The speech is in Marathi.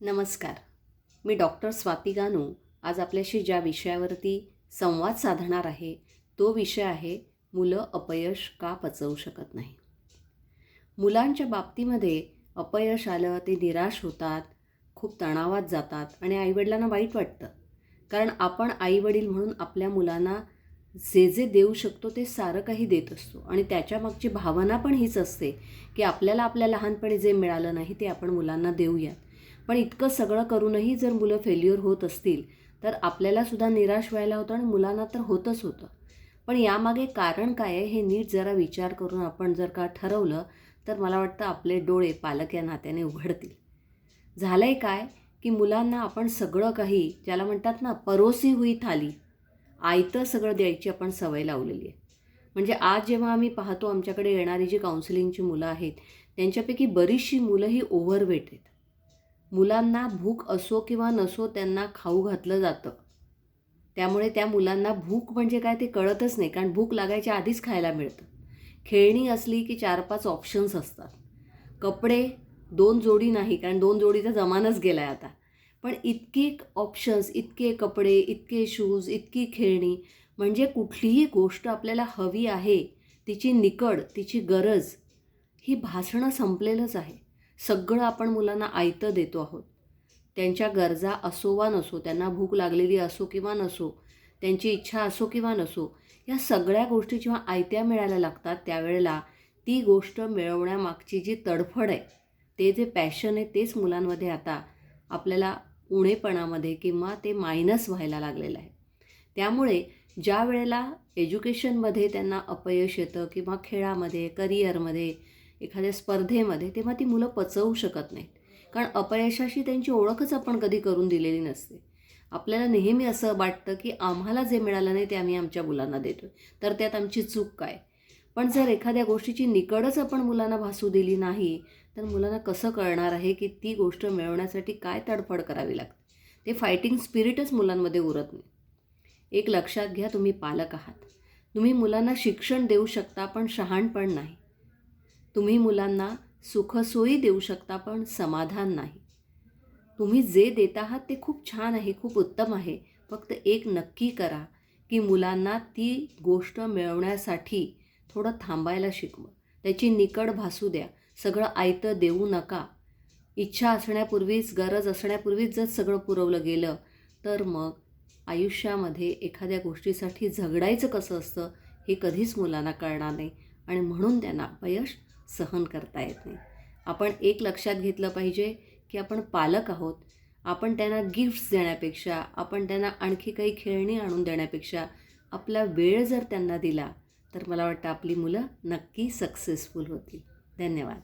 नमस्कार. मी डॉक्टर स्वाती गानू. आज आपल्याशी ज्या विषयावरती संवाद साधणार आहे तो विषय आहे मुलं अपयश का पचवू शकत नाही? मुलांच्या बाबतीमध्ये अपयश आलं ते निराश होतात खूप तणावात जातात आणि आईवडिलांना वाईट वाटतं. कारण आपण आईवडील म्हणून आपल्या मुलांना जे जे देऊ शकतो ते सारं काही देत असतो. आणि त्याच्यामागची भावना पण हीच असते की आपल्याला आपल्या लहानपणी जे मिळालं नाही ते आपण मुलांना देऊयात. पण इतकं सगळं करूनही जर मुलं फेल्युअर होत असतील तर आपल्यालासुद्धा निराश व्हायला होतं आणि मुलांना तर होतच होतं. पण यामागे कारण काय आहे हे नीट जरा विचार करून आपण जर का ठरवलं तर मला वाटतं आपले डोळे पालक या नात्याने उघडतील. झालं आहे काय की मुलांना आपण सगळं काही ज्याला म्हणतात ना परोसी हुई थाली आयतं सगळं द्यायची आपण सवय लावलेली आहे. म्हणजे आज जेव्हा आम्ही पाहतो आमच्याकडे येणारी जी काउन्सिलिंगची मुलं आहेत त्यांच्यापैकी बरीचशी मुलं ही ओव्हरवेट आहेत. मुलांना भूक असो किंवा नसो त्यांना खाऊ घातलं जातं. त्यामुळे त्या मुलांना भूक म्हणजे काय ते कळतच नाही कारण भूक लागायच्या आधीच खायला मिळतं. खेळणी असली की चार पाच ऑप्शन्स असतात. कपडे दोन जोडी नाही कारण दोन जोडीचा जमानच गेला आहे आता. पण इतके ऑप्शन्स इतके कपडे इतके शूज इतकी खेळणी म्हणजे कुठलीही गोष्ट आपल्याला हवी आहे तिची निकड तिची गरज ही भासणं संपलेलंच आहे. सगळं आपण मुलांना आयतं देतो आहोत. त्यांच्या गरजा असो वा नसो त्यांना भूक लागलेली असो किंवा नसो त्यांची इच्छा असो किंवा नसो या सगळ्या गोष्टी जेव्हा आयत्या मिळायला लागतात त्यावेळेला ती गोष्ट मिळवण्यामागची जी तडफड आहे ते जे पॅशन आहे तेच मुलांमध्ये आता आपल्याला उणेपणामध्ये किंवा ते मायनस व्हायला लागलेलं आहे. त्यामुळे ज्या वेळेला एज्युकेशनमध्ये त्यांना अपयश येतं किंवा खेळामध्ये करिअरमध्ये एखाद्या स्पर्धेमध्ये तेव्हा ती मुलं पचवू शकत नाहीत. कारण अपयशाशी त्यांची ओळखच आपण कधी करून दिलेली नसते. आपल्याला नेहमी असं वाटतं की आम्हाला जे मिळालं नाही ते आम्ही आमच्या मुलांना देतो तर त्यात आमची चूक काय? पण जर एखाद्या गोष्टीची निकडच आपण मुलांना भासू दिली नाही तर मुलांना कसं कळणार आहे की ती गोष्ट मिळवण्यासाठी काय तडफड करावी लागते? ते फायटिंग स्पिरिटच मुलांमध्ये उरत नाही. एक लक्षात घ्या तुम्ही पालक आहात. तुम्ही मुलांना शिक्षण देऊ शकता पण शहाणपण नाही. तुम्ही मुलांना सुखसोयी देऊ शकता पण समाधान नाही. तुम्ही जे देत आहात ते खूप छान आहे खूप उत्तम आहे. फक्त एक नक्की करा की मुलांना ती गोष्ट मिळवण्यासाठी थोडं थांबायला शिकवं. त्याची निकड भासू द्या. सगळं आयतं देऊ नका. इच्छा असण्यापूर्वीच गरज असण्यापूर्वीच जर सगळं पुरवलं गेलं तर मग आयुष्यामध्ये एखाद्या गोष्टीसाठी झगडायचं कसं असतं हे कधीच मुलांना कळणार नाही. आणि म्हणून त्यांना अपयश सहन करता येत नाही. आपण एक लक्षात घेतलं पाहिजे की आपण पालक आहोत. आपण त्यांना गिफ्ट्स देण्यापेक्षा आपण त्यांना आणखी काही खेळणी आणून देण्यापेक्षा आपला वेळ जर त्यांना दिला तर मला वाटतं आपली मुलं नक्की सक्सेसफुल होतील. धन्यवाद.